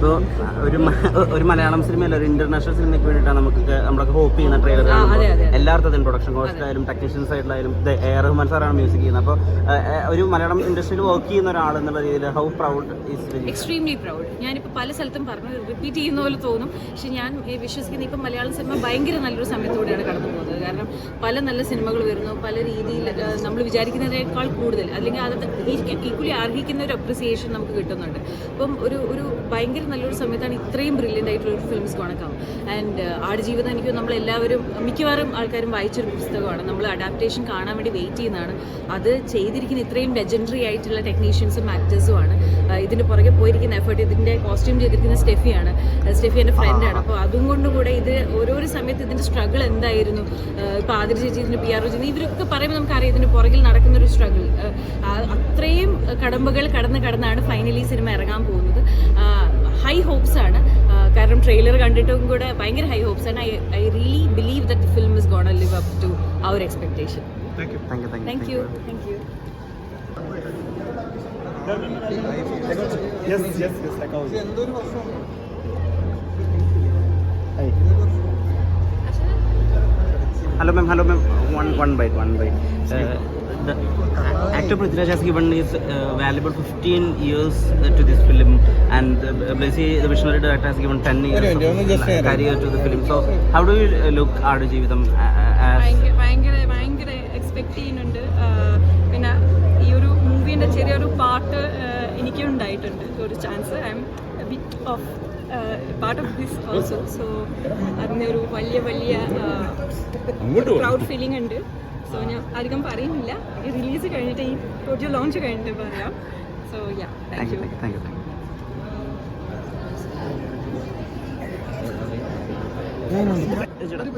ഇപ്പോൾ ഒരു ഒരു മലയാളം സിനിമയല്ല ഒരു ഇന്റർനാഷണൽ സിനിമയ്ക്ക് വേണ്ടിയിട്ടാണ് നമുക്ക് നമ്മളൊക്കെ ഹോപ്പ് ചെയ്യുന്ന ട്രെയിലർ. എല്ലാ അർത്ഥത്തിലും പ്രൊഡക്ഷൻ കോസ്റ്റ് ആയാലും ടെക്നീഷ്യൻ സൈഡിലായാലും എ റഹ്മാൻ സാറാണ് മ്യൂസിക് ചെയ്യുന്നത്. അപ്പോൾ ഒരു മലയാളം ഇൻഡസ്ട്രിയിൽ വർക്ക് ചെയ്യുന്ന ഒരാൾ എന്നുള്ള രീതിയിൽ ഹൗ പ്രൗഡ് എക്സ്ട്രീംലി പ്രൗഡ് ഞാനിപ്പോൾ പല സ്ഥലത്തും പറഞ്ഞു റിപ്പീറ്റ് ചെയ്യുന്ന പോലെ തോന്നും. പക്ഷെ ഞാൻ ഈ വിശ്വസിക്കുന്ന ഇപ്പം മലയാളം സിനിമ ഭയങ്കര നല്ലൊരു സമയത്തൂടെയാണ് കടന്നു പോകുന്നത്. കാരണം പല നല്ല സിനിമകൾ വരുന്നു പല രീതിയിൽ നമ്മൾ വിചാരിക്കുന്നതിനേക്കാൾ കൂടുതൽ. അല്ലെങ്കിൽ അത് ഈക്വലി അർഹിക്കുന്ന ഒരു അപ്രിസിയേഷൻ നമുക്ക് കിട്ടുന്നുണ്ട്. അപ്പം ഒരു ഒരു ഭയങ്കര നല്ലൊരു സമയത്താണ് ഇത്രയും ബ്രില്യന്റ് ആയിട്ടുള്ള ഒരു ഫിലിംസ് കണക്കാവും ആൻഡ് ആടുജീവിതം എനിക്ക് നമ്മളെല്ലാവരും മിക്കവാറും ആൾക്കാരും വായിച്ചൊരു പുസ്തകമാണ്. നമ്മൾ അഡാപ്റ്റേഷൻ കാണാൻ വേണ്ടി വെയിറ്റ് ചെയ്യുന്നതാണ്. അത് ചെയ്തിരിക്കുന്ന ഇത്രയും ലെജൻഡറി ആയിട്ടുള്ള ടെക്നീഷ്യൻസും ആക്ടേഴ്സുമാണ് ഇതിന് പുറകെ പോയിരിക്കുന്ന എഫേർട്ട് ഇതിന്റെ കോസ്റ്റ്യൂം ചെയ്തിരിക്കുന്ന സ്റ്റെഫിയാണ്. സ്റ്റെഫി എന്റെ ഫ്രണ്ടാണ് അപ്പോൾ അതും കൊണ്ട് കൂടെ ഇത് ഓരോരോ സമയത്ത് ഇതിന്റെ സ്ട്രഗിൾ എന്തായിരുന്നു? ഇപ്പോൾ ആതിര ചേച്ചി ഇതിന്റെ പി ആർ ചേച്ചി ഇവരൊക്കെ പറയുമ്പോൾ നമുക്കറിയാം ഇതിന്റെ പുറകിൽ നടക്കുന്ന ഒരു സ്ട്രഗിൾ അത്രയും കടമ്പകൾ കടന്ന് കടന്നാണ് ഫൈനലി സിനിമ ഇറങ്ങാൻ പോകുന്നത്. ഹൈ ഹോപ്സ് ആണ്. കാരണം ട്രെയിലർ കണ്ടിട്ടും കൂടെ ഭയങ്കര ഹൈ ഹോപ്സ് ആണ്. I I really believe that film is gonna live up to our expectation thank you thank you Yes, yes, yes. Hello, ma'am. Hello, ma'am. One, one bite, one bite. Uh, the actor Prithviraj has given his uh, valuable 15 years uh, to this film, and uh, Blasi, the visionary director, has given 10 years of share. career to the film. So, how do you uh, look Adu Jeevitham uh, as? ഭയങ്കര ഭയങ്കര expect ചെയ്യുന്നുണ്ട് പിന്നെ ഈ ഒരു മൂവീന്റെ ചെറിയൊരു പാട്ട് എനിക്കും ഉണ്ടായിട്ടുണ്ട് ഒരു chance I'm bit of part of this also so അതിനൊരു വലിയ വലിയ പ്രൗഡ് ഫീലിംഗ് ഉണ്ട്. സോ ഞാൻ അധികം പറയുന്നില്ല. ഈ റിലീസ് കഴിഞ്ഞിട്ട് ഈ ടോട്ടൽ ലോഞ്ച് കഴിഞ്ഞിട്ട് പറയാം. So yeah Thank thank you, you thank you, thank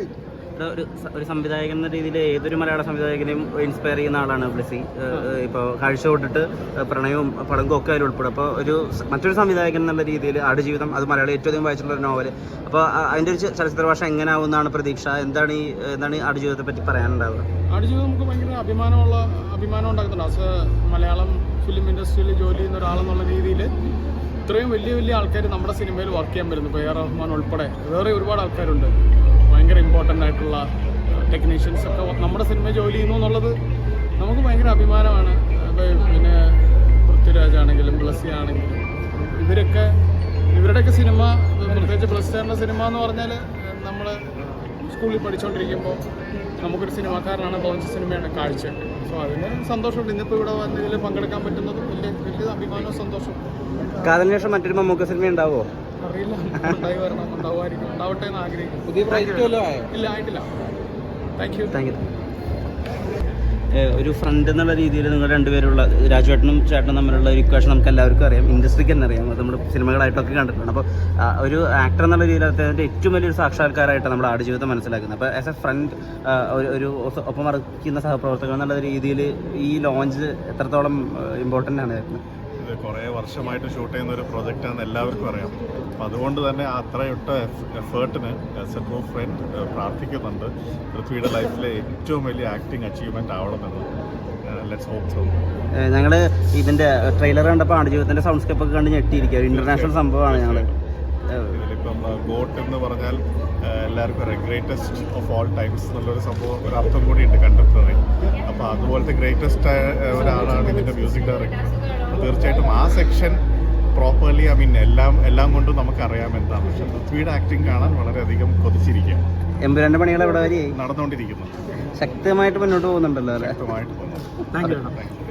you. ഒരു ഒരു സംവിധായകൻ എന്ന രീതിയിൽ ഏതൊരു മലയാള സംവിധായകനെയും ഇൻസ്പയർ ചെയ്യുന്ന ആളാണ് ബ്ലസി. ഇപ്പോൾ കാഴ്ച തൊട്ടിട്ട് പ്രണയവും പടങ്കും ഒക്കെ അതിൽ ഉൾപ്പെടും. അപ്പോൾ ഒരു മറ്റൊരു സംവിധായകൻ എന്നുള്ള രീതിയിൽ ആടുജീവിതം അത് മലയാളം ഏറ്റവും അധികം വായിച്ചിട്ടുള്ള ഒരു നോവൽ അപ്പോൾ അതിന്റെ ഒരു ചലച്ചിത്ര ഭാഷ എങ്ങനെയാവുന്നതാണ് പ്രതീക്ഷ? എന്താണ് ഈ എന്താണ് ഈ ആടുജീവിതത്തെ പറ്റി പറയാനുണ്ടാവുക? ആടുജീവിതം നമുക്ക് ഭയങ്കര അഭിമാനമുള്ള അഭിമാനം ഉണ്ടാക്കുന്നുണ്ട്. മലയാളം ഫിലിം ഇൻഡസ്ട്രിയിൽ ജോലി ചെയ്യുന്ന ഒരാളെന്നുള്ള രീതിയിൽ ഇത്രയും വലിയ വലിയ ആൾക്കാർ നമ്മുടെ സിനിമയിൽ വർക്ക് ചെയ്യാൻ വരുന്നു. ഇപ്പോൾ എ ആർ റഹ്മാൻ ഉൾപ്പെടെ വേറെ ഒരുപാട് ആൾക്കാരുണ്ട്. ഭയങ്കര ഇമ്പോർട്ടന്റ് ആയിട്ടുള്ള ടെക്നീഷ്യൻസ് ഒക്കെ നമ്മുടെ സിനിമ ജോലി ചെയ്യുന്നു എന്നുള്ളത് നമുക്ക് ഭയങ്കര അഭിമാനമാണ്. പിന്നെ പൃഥ്വിരാജ് ആണെങ്കിലും ബ്ലസ്സി ആണെങ്കിലും ഇവരൊക്കെ ഇവരുടെയൊക്കെ സിനിമ പ്രത്യേകിച്ച് ബ്ലസ്സാറിന്റെ സിനിമ എന്ന് പറഞ്ഞാൽ നമ്മൾ സ്കൂളിൽ പഠിച്ചുകൊണ്ടിരിക്കുമ്പോൾ നമുക്കൊരു സിനിമാക്കാരനാണ് ലോഞ്ച് സിനിമയാണ് കാഴ്ച. സോ അതിന് സന്തോഷമുണ്ട്. ഇന്നിപ്പോൾ ഇവിടെ വന്നതിൽ പങ്കെടുക്കാൻ പറ്റുന്നതും വലിയ വലിയ അഭിമാനവും സന്തോഷവും. കാതലിന് ശേഷം മറ്റൊരു മമ്മൂക്ക സിനിമ ഉണ്ടാവുമോ അറിയില്ല. ഉണ്ടായി വരണം. ഉണ്ടാവുമായിരിക്കും ഉണ്ടാവട്ടെ എന്ന് ആഗ്രഹിക്കുന്നു. പുതിയ ഇല്ല ആയിട്ടില്ല. താങ്ക് യു താങ്ക് യു ഒരു ഫ്രണ്ട് എന്നുള്ള രീതിയിൽ നിങ്ങൾ രണ്ടുപേരുള്ള രാജുവേട്ടനും ചേട്ടനും തമ്മിലുള്ള ഒരു ഇക്വേഷൻ നമുക്ക് എല്ലാവർക്കും അറിയാം. ഇൻഡസ്ട്രിക്ക് തന്നെ അറിയാം. നമ്മൾ സിനിമകളായിട്ടൊക്കെ കണ്ടിട്ടുണ്ട്. അപ്പോൾ ഒരു ആക്ടർ എന്നുള്ള രീതിയിൽ അദ്ദേഹത്തിന്റെ ഏറ്റവും വലിയൊരു സാക്ഷാത്കാരമായിട്ട് നമ്മൾ ആടുജീവിതം മനസ്സിലാക്കുന്നത്. അപ്പോൾ ആസ് എ ഫ്രണ്ട് ഒരു ഒപ്പം വറക്കുന്ന സഹപ്രവർത്തകർ എന്നുള്ള രീതിയിൽ ഈ ലോഞ്ച് എത്രത്തോളം ഇമ്പോർട്ടന്റ് ആണ്? കുറേ വർഷമായിട്ട് ഷൂട്ട് ചെയ്യുന്ന ഒരു പ്രോജക്റ്റാണെന്ന് എല്ലാവർക്കും അറിയാം. അപ്പോൾ അതുകൊണ്ട് തന്നെ അത്രയൊട്ട എഫേർട്ടിന് ആസ് എ ട്രൂ ഫ്രണ്ട് പ്രാർത്ഥിക്കുന്നുണ്ട്. പൃഥ്വിയുടെ ലൈഫിലെ ഏറ്റവും വലിയ ആക്ടിങ് അച്ചീവ്മെന്റ് ആവണമെന്ന്. ഞങ്ങൾ ഇതിന്റെ ട്രെയിലർ കണ്ടപ്പോൾ ആടുജീവിതത്തിന്റെ സൗണ്ട്സ്കേപ്പ് ഒക്കെ കണ്ട് ഞെട്ടിയിരിക്കുക ഇന്റർനാഷണൽ സംഭവമാണ് ഞങ്ങൾ ഇതിലിപ്പം ഗോട്ട് എന്ന് പറഞ്ഞാൽ എല്ലാവർക്കും അറിയാം. ഗ്രേറ്റസ്റ്റ് ഓഫ് ഓൾ ടൈംസ് എന്നുള്ളൊരു സംഭവം ഒരു അർത്ഥം കൂടിയുണ്ട് കണ്ടംപററി അപ്പോൾ അതുപോലത്തെ ഗ്രേറ്റസ്റ്റ് ഒരാളാണ് ഇതിന്റെ മ്യൂസിക് ഡയറക്ടർ തീർച്ചയായിട്ടും ആ സെക്ഷൻ പ്രോപ്പർലി ഐ മീൻ എല്ലാം എല്ലാം കൊണ്ടും നമുക്കറിയാം എന്താണ്. പക്ഷെ പൃഥ്വിയുടെ ആക്ടിങ് കാണാൻ വളരെയധികം കൊതിച്ചിരിക്കാം. എമ്പുരാന്റെ പണികൾ എവിടെ വരെയായി? നടന്നുകൊണ്ടിരിക്കുന്നു. ശക്തമായിട്ട് മുന്നോട്ട് പോകുന്നുണ്ടല്ലോ അല്ലേ? വ്യക്തമായിട്ട്